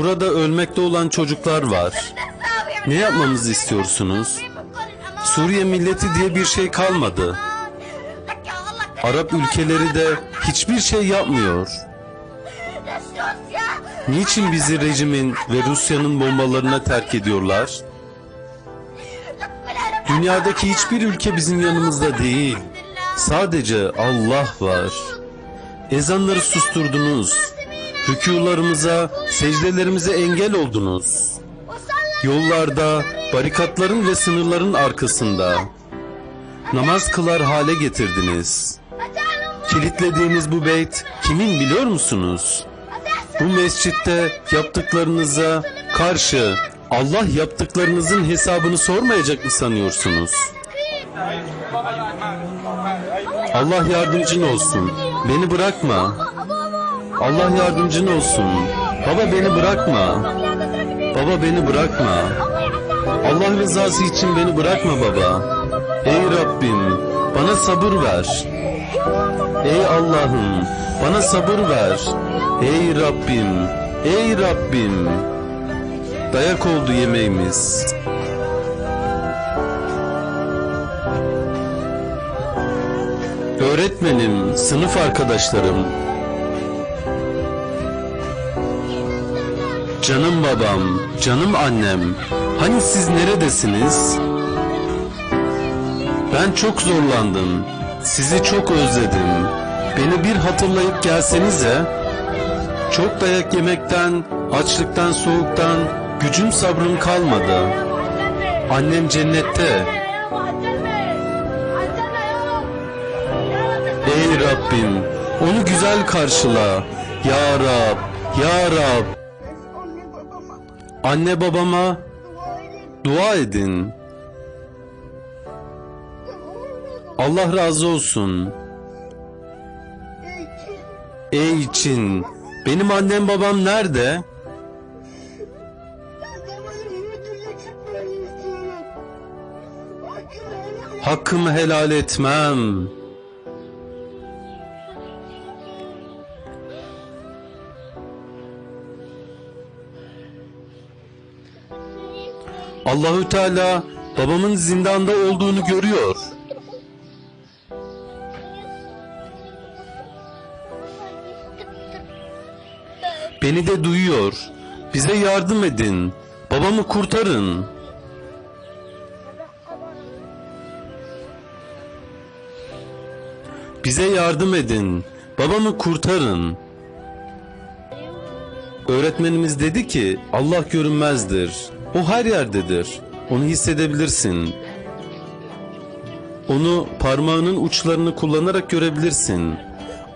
Burada ölmekte olan çocuklar var. Ne yapmamızı istiyorsunuz? Suriye milleti diye bir şey kalmadı. Arap ülkeleri de hiçbir şey yapmıyor. Niçin bizi rejimin ve Rusya'nın bombalarına terk ediyorlar? Dünyadaki hiçbir ülke bizim yanımızda değil. Sadece Allah var. Ezanları susturdunuz. Rükularımıza, secdelerimize engel oldunuz. Yollarda, barikatların ve sınırların arkasında namaz kılar hale getirdiniz. Kilitlediğiniz bu beyt kimin biliyor musunuz? Bu mescitte yaptıklarınıza karşı Allah yaptıklarınızın hesabını sormayacak mı sanıyorsunuz? Allah yardımcın olsun. Beni bırakma. Allah yardımcın olsun. Baba beni bırakma. Baba beni bırakma. Allah rızası için beni bırakma baba. Ey Rabbim bana sabır ver. Ey Allah'ım bana sabır ver. Ey Rabbim, ey Rabbim. Dayak oldu yemeğimiz. Öğretmenim, sınıf arkadaşlarım, canım babam, canım annem, hani siz neredesiniz? Ben çok zorlandım, sizi çok özledim. Beni bir hatırlayıp gelsenize. Çok dayak yemekten, açlıktan, soğuktan gücüm sabrım kalmadı. Annem cennette. Ey Rabbim, onu güzel karşıla. Ya Rab, Ya Rab. Anne babama dua edin. Allah razı olsun. Ey için, benim annem babam nerede? Hakkımı helal etmem. Allahü Teala babamın zindanda olduğunu görüyor. Beni de duyuyor. Bize yardım edin. Babamı kurtarın. Bize yardım edin. Babamı kurtarın. Öğretmenimiz dedi ki Allah görünmezdir. O her yerdedir. Onu hissedebilirsin. Onu parmağının uçlarını kullanarak görebilirsin.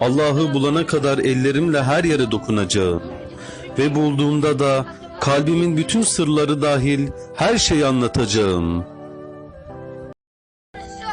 Allah'ı bulana kadar ellerimle her yere dokunacağım. Ve bulduğumda da kalbimin bütün sırları dahil her şeyi anlatacağım.